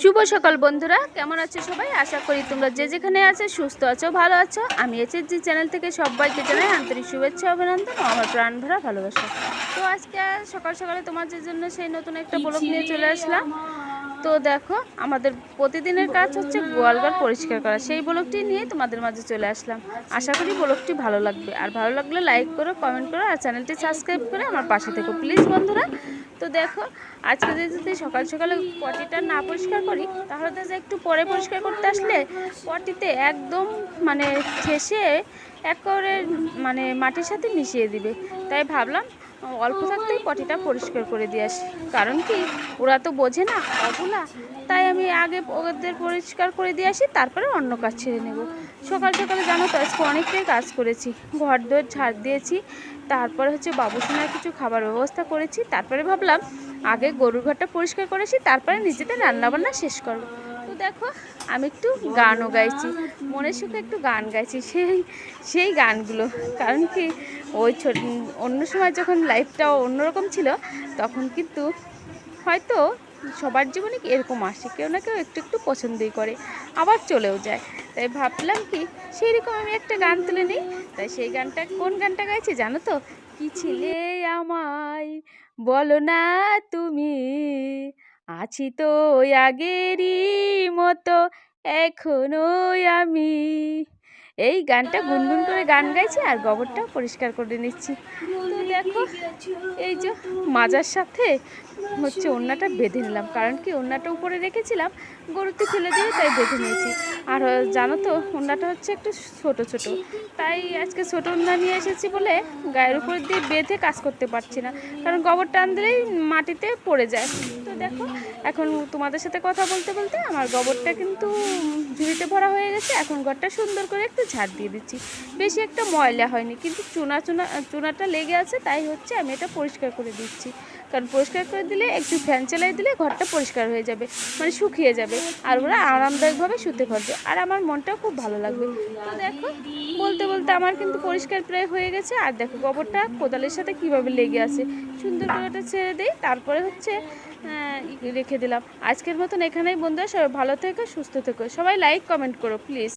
শুভ সকাল বন্ধুরা, কেমন আছো সবাই? আশা করি তোমরা যে যেখানে আছো সুস্থ আছো, ভালো আছো। আমি এসে জি চ্যানেল থেকে সবাইকে জানাই আন্তরিক শুভেচ্ছা, অভিনন্দন আমার প্রাণ ভরা ভালোবাসা। তো আজকে সকাল সকালে তোমাদের জন্য সেই নতুন একটা ব্লগ নিয়ে চলে আসলাম। তো দেখো, আমাদের প্রতিদিনের কাজ হচ্ছে গোয়ালঘর পরিষ্কার করা। সেই ব্লগটি নিয়ে তোমাদের মাঝে চলে আসলাম। আশা করি ব্লগটি ভালো লাগবে। আর ভালো লাগলে লাইক করো কমেন্ট করো, আর চ্যানেলটি সাবস্ক্রাইব করে আমার পাশে থেকো। প্লিজ বন্ধুরা তো দেখো, আজকে যদি সকাল সকালে পটিটা না পরিষ্কার করি, তাহলে তো একটু পরে পরিষ্কার করতে আসলে পটিতে একদম মানে ঠেসে একেবারে মানে মাটির সাথে মিশিয়ে দিবে। তাই ভাবলাম অল্প থাকতেই পটিটা পরিষ্কার করে দিয়ে আসি। কারণ কি, ওরা তো বোঝে না, অবলা। তাই আমি আগে ওদের পরিষ্কার করে দিয়ে আসি, তারপরে অন্য কাজ ছেড়ে নেব। সকাল সকালে জানো তো, আজকে অনেকটাই কাজ করেছি। ঘর দোর ঝাড় দিয়েছি তারপরে হচ্ছে বাবুসোনার কিছু খাবার ব্যবস্থা করেছি, তারপরে ভাবলাম আগে গরুর ঘরটা পরিষ্কার করেছি তারপরে নিজেদের রান্নাবান্না শেষ করব। তো দেখো, আমি একটু গানও গাইছি, মনের সুখে একটু গান গাইছি, সেই সেই গানগুলো। কারণ কি, ওই ছোট, অন্য সময় যখন লাইফটা অন্যরকম ছিল, তখন কিন্তু হয়তো সবার জীবনে এরকম আসে, কেউ না কেউ একটু একটু পছন্দই করে, আবার চলেও যায়। তাই ভাবলাম কি সেই রকম আমি একটা গান তুলে নিই তাই সেই গানটা, কোন গানটা গাইছে জানো তো? কি ছিলে আমায়? বলো না তুমি। আছি তো আগেরই মতো এখনও আমি। এই গানটা গুনগুন করে গান গাইছি আর গোবরটা পরিষ্কার করে নিচ্ছি। তো দেখো, এই যে মাজার সাথে হচ্ছে ওড়নাটা বেঁধে নিলাম। কারণ কি, ওড়নাটা উপরে রেখেছিলাম, গরুতে ফেলে দিয়ে তাই বেঁধে নিয়েছি। আর জানো তো, ওড়নাটা হচ্ছে একটু ছোট ছোট। তাই আজকে ছোট ওড়না নিয়ে এসেছি বলে গায়ের উপর দিয়ে বেঁধে কাজ করতে পারছি না। কারণ গোবর টান দিলেই মাটিতে পড়ে যায়। তো দেখো, এখন তোমাদের সাথে কথা বলতে বলতে আমার গোবরটা কিন্তু ঝুড়িতে ভরা হয়ে গেছে। এখন ঘরটা সুন্দর করে একটু ঝাড় দিয়ে দিচ্ছি। বেশি একটা ময়লা হয়নি, কিন্তু চুনা চুনা, চুনাটা লেগে আছে, তাই হচ্ছে আমি এটা পরিষ্কার করে দিচ্ছি। কারণ পরিষ্কার করে দিলে একটু ফ্যান চালাই দিলে ঘরটা পরিষ্কার হয়ে যাবে মানে শুকিয়ে যাবে, আর ওরা আরামদায়কভাবে শুতে পারবে। আর আমার মনটাও খুব ভালো লাগবে। তো দেখো, বলতে বলতে আমার কিন্তু পরিষ্কার প্রায় হয়ে গেছে। আর দেখো গোবরটা কোদালের সাথে কীভাবে লেগে আছে। সুন্দর করে ওটা ছেড়ে দিই, তারপরে হচ্ছে রেখে দিলাম। আজকের মতন এখানেই বন্ধুরা, সবাই ভালো থেকো, সুস্থ থেকো। সবাই লাইক কমেন্ট করো প্লিজ